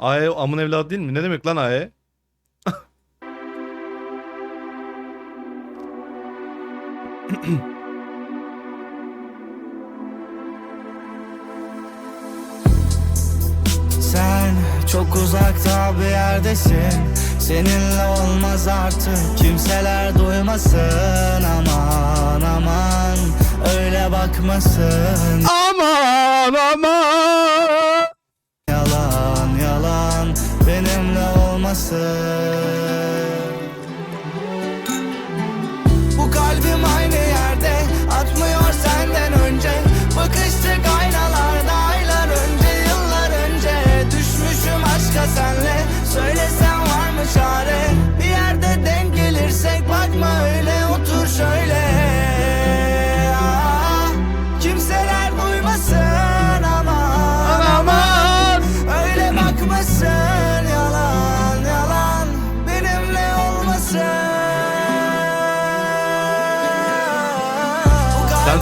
Aye amın evladı değil mi? Ne demek lan Aye? Sen çok uzakta bir yerdesin Seninle olmaz artık kimseler duymasın Aman aman öyle bakmasın Aman aman. Olmasın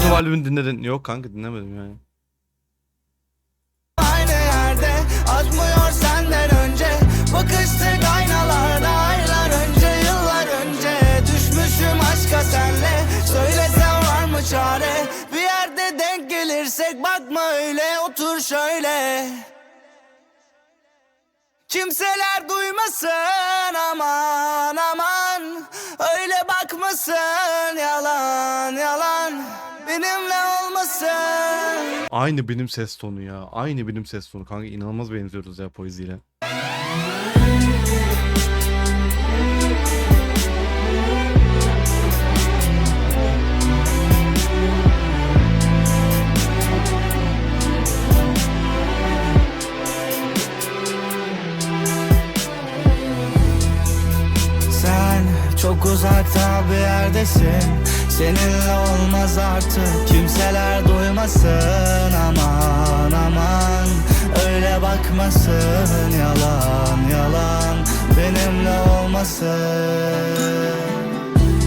Tuval albümünü dinledin. Yok kanka dinlemedim yani. Aynı yerde açmıyor senden önce. Bakıştık aynalarda aylar önce yıllar önce. Düşmüşüm aşka senle. Söylesem var mı çare? Bir yerde denk gelirsek bakma öyle otur şöyle. Kimseler duymasın aman aman. Öyle bakmasın yalan yalan Benimle olmasın Aynı benim ses tonu ya. Aynı benim ses tonu. Kanka inanılmaz benziyoruz ya poeziyle. Sen çok uzakta bir yerdesin Seninle olmaz artık. Kimseler duymasın. Aman aman. Öyle bakmasın. Yalan yalan. Benimle olmasın.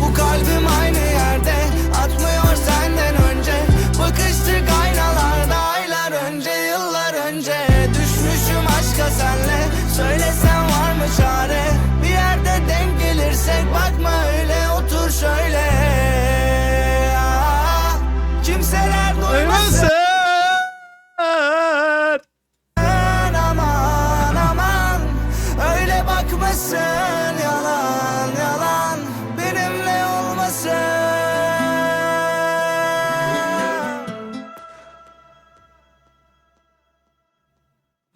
Bu kalbim aynı yerde. Atmıyor senden önce. Bakıştık aynalarda aylar önce yıllar önce. Düşmüşüm aşka senle. Söylesem var mı çare? Bir yerde denk gelirsek bakma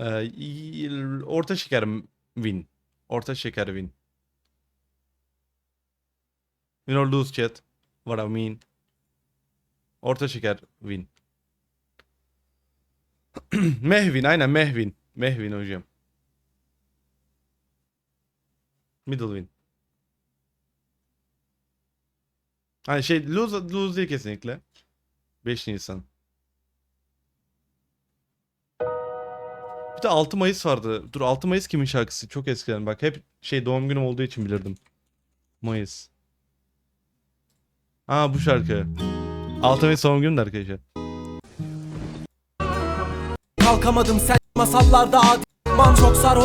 Ee, orta şeker win. Orta şeker win. Win or lose chat. What I mean. Orta şeker win. Mehvin aynen Mehvin. Mehvin hocam. Middle win. Hani şey lose, lose değil kesinlikle. 5 Nisan. Bir de 6 Mayıs vardı. Dur 6 Mayıs kimin şarkısı? Çok eskiden. Bak hep şey doğum günüm olduğu için bilirdim. Mayıs. Aa bu şarkı. 6 Mayıs doğum günüm arkadaşlar. Kalkamadım sen masallarda adım çok sarhoş